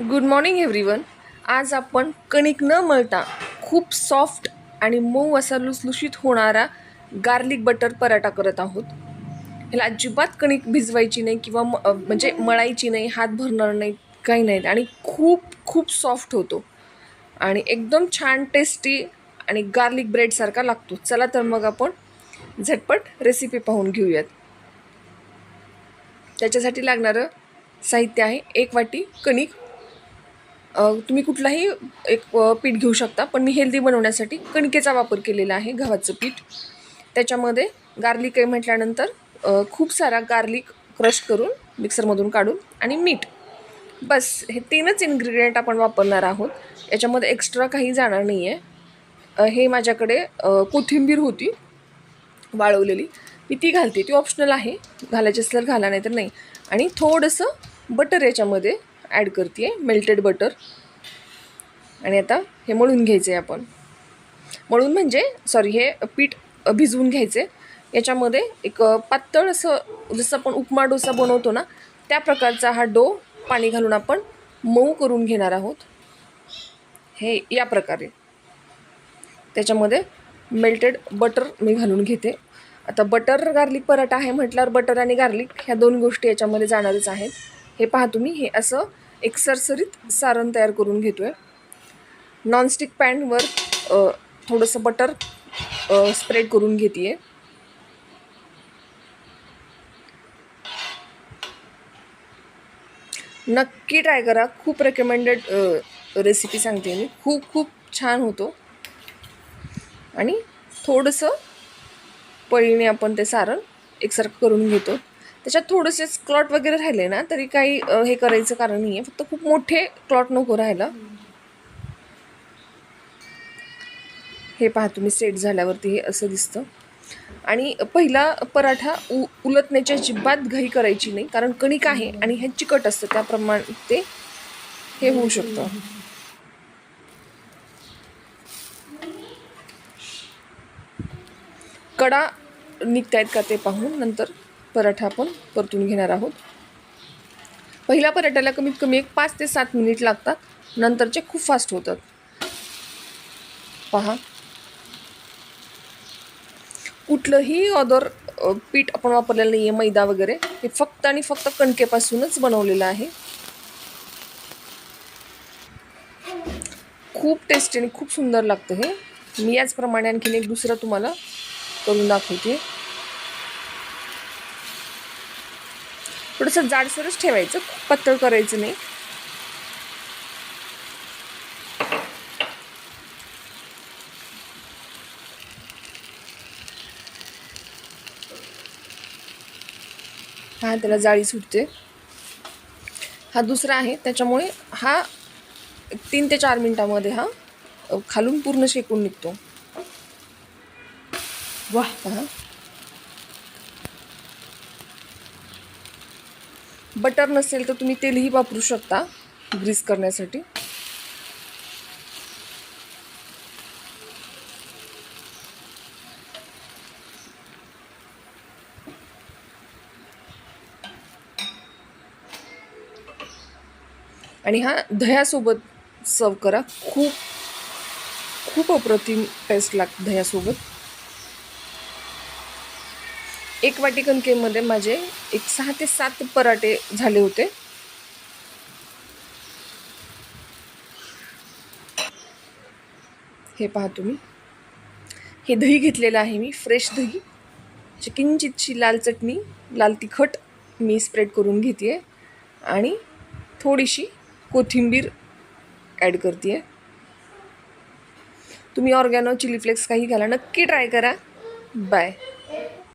Good morning everyone आज आपण कणिक न मळता खूप सॉफ्ट आणि मऊ असा लुसलुशीत होणारा गार्लिक बटर पराठा करत आहोत. ह्याला अजिबात कणिक भिजवायची नाही किंवा म म्हणजे मळायची नाही हात भरणार नाही काही नाही. आणि खूप खूप सॉफ्ट होतो. आणि एकदम छान टेस्टी आणि गार्लिक ब्रेडसारखा लागतो. चला तर मग आपण झटपट रेसिपी पाहून घेऊयात. त्याच्यासाठी लागणारं साहित्य आहे एक वाटी कणिक तुम्ही कुठलाही एक पीठ घेऊ शकता पण मी हेल्दी बनवण्यासाठी कणकेचा वापर केलेला आहे गव्हाचं पीठ. त्याच्यामध्ये गार्लिक आहे म्हटल्यानंतर खूप सारा गार्लिक क्रश करून मिक्सरमधून काढून आणि मीठ. बस हे तीनच इन्ग्रेडियंट आपण वापरणार आहोत. याच्यामध्ये एक्स्ट्रा काही जाणार नाही आहे हे माझ्याकडे कोथिंबीर होती वाळवलेली. मी ती घालते ती ऑप्शनल आहे. घालायची असेल घाला नाही तर नाही. आणि थोडंसं बटर याच्यामध्ये ॲड करते आहे मेल्टेड बटर आणि आता हे मळून घ्यायचे आहे आपण. मळून म्हणजे सॉरी हे पीठ भिजवून घ्यायचे याच्यामध्ये एक पातळ असं जसं आपण उपमा डोसा बनवतो ना त्या प्रकारचा हा डो पाणी घालून आपण मऊ करून घेणार आहोत. हे या प्रकारे. त्याच्यामध्ये मेल्टेड बटर मी घालून घेते. आता बटर गार्लिक पराठा आहे म्हटल्यावर बटर आणि गार्लिक ह्या दोन गोष्टी याच्यामध्ये जाणारच आहेत. हे पहा तुम्ही हे असं एक्सरसरीत सारण तयार करून घेतो आहे नॉनस्टिक पॅनवर थोडंसं बटर स्प्रेड करून घेते आहे नक्की ट्राय करा. खूप रेकमेंडेड रेसिपी सांगते मी. खूप खूप छान होतो. आणि थोडंसं पळीने आपण ते सारण एकसारखं करून घेतो. त्याच्यात थोडेसे क्लॉट वगैरे राहिले ना तरी काही हे करायचं कारण नाही आहे फक्त खूप मोठे क्लॉट नको राहिलं हे पहा तुम्ही सेट झाल्यावरती हे असं दिसतं. आणि पहिला पराठा उ उलटण्याच्या जिब्बात घाई करायची नाही कारण कणिक आहे आणि हे चिकट असतं. त्याप्रमाणे ते हे होऊ शकतं. कडा निघतायत का ते पाहून नंतर? पराठा आपण परतून घेणार आहोत. पहिल्या पराठ्याला कमीत कमी एक पाच ते सात मिनिट लागतात. नंतरचे खूप फास्ट होतात. पहा. कुठलंही ऑदर पीठ आपण वापरलेलं नाही आहे मैदा वगैरे. हे फक्त आणि फक्त कणकेपासूनच बनवलेलं आहे. खूप टेस्टी आणि खूप सुंदर लागतं हे. मी याचप्रमाणे आणखीन एक दुसरं तुम्हाला करून दाखवते. थोडंसं जाडसरच ठेवायचं खूप पातळ करायचं नाही. हा त्याला जाळी सुटते. हा दुसरा आहे त्याच्यामुळे हा तीन ते चार मिनटामध्ये हा खालून पूर्ण शेकून निघतो. वाह पहा. बटर नसेल तर तुम्ही तेलही वापरू शकता ग्रीस करण्यासाठी. आणि हा दह्यासोबत सर्व करा. खूप खूप अप्रतिम टेस्ट लागते दह्यासोबत. एक वाटी कणकेमध्ये माझे एक सहा ते सात पराठे झाले होते. हे पहा तुम्ही. हे दही घेतलेलं आहे मी फ्रेश दही. जी किंचितशी लाल चटणी लाल तिखट मी स्प्रेड करून घेते आणि थोडीशी कोथिंबीर ॲड करते आहे तुम्ही ऑर्गॅनो चिली फ्लेक्स काही घाला नक्की ट्राय करा. बाय.